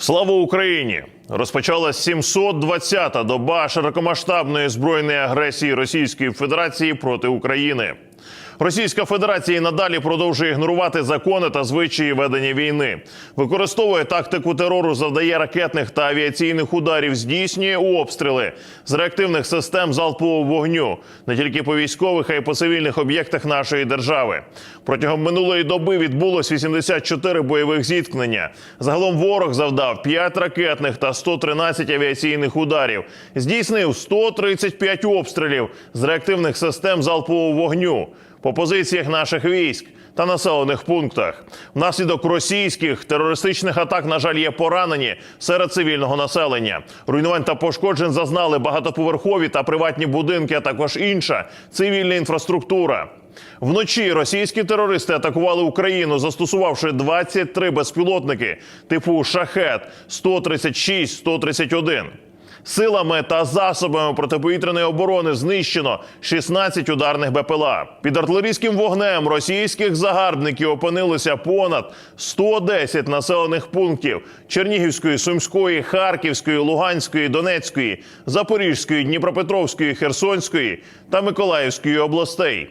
Слава Україні! Розпочалась 720-та доба широкомасштабної збройної агресії Російської Федерації проти України. Російська Федерація і надалі продовжує ігнорувати закони та звичаї ведення війни, використовує тактику терору, завдає ракетних та авіаційних ударів, здійснює обстріли з реактивних систем залпового вогню не тільки по військових, а й по цивільних об'єктах нашої держави. Протягом минулої доби відбулось 84 бойових зіткнення. Загалом ворог завдав 5 ракетних та 113 авіаційних ударів. Здійснив 135 обстрілів з реактивних систем залпового вогню по позиціях наших військ та населених пунктах. Внаслідок російських терористичних атак, на жаль, є поранені серед цивільного населення. Руйнувань та пошкоджень зазнали багатоповерхові та приватні будинки, а також інша цивільна інфраструктура. Вночі російські терористи атакували Україну, застосувавши 23 безпілотники типу шахет 136-131. Силами та засобами протиповітряної оборони знищено 16 ударних БПЛА. Під артилерійським вогнем російських загарбників опинилося понад 110 населених пунктів Чернігівської, Сумської, Харківської, Луганської, Донецької, Запорізької, Дніпропетровської, Херсонської та Миколаївської областей.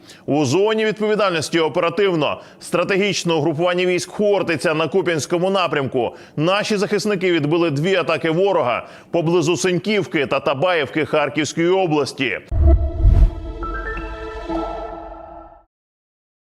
У зоні відповідальності оперативно стратегічного групування військ Хортиця на Куп'янському напрямку. Наші захисники відбили дві атаки ворога поблизу Сеньківки та Табаївки Харківської області.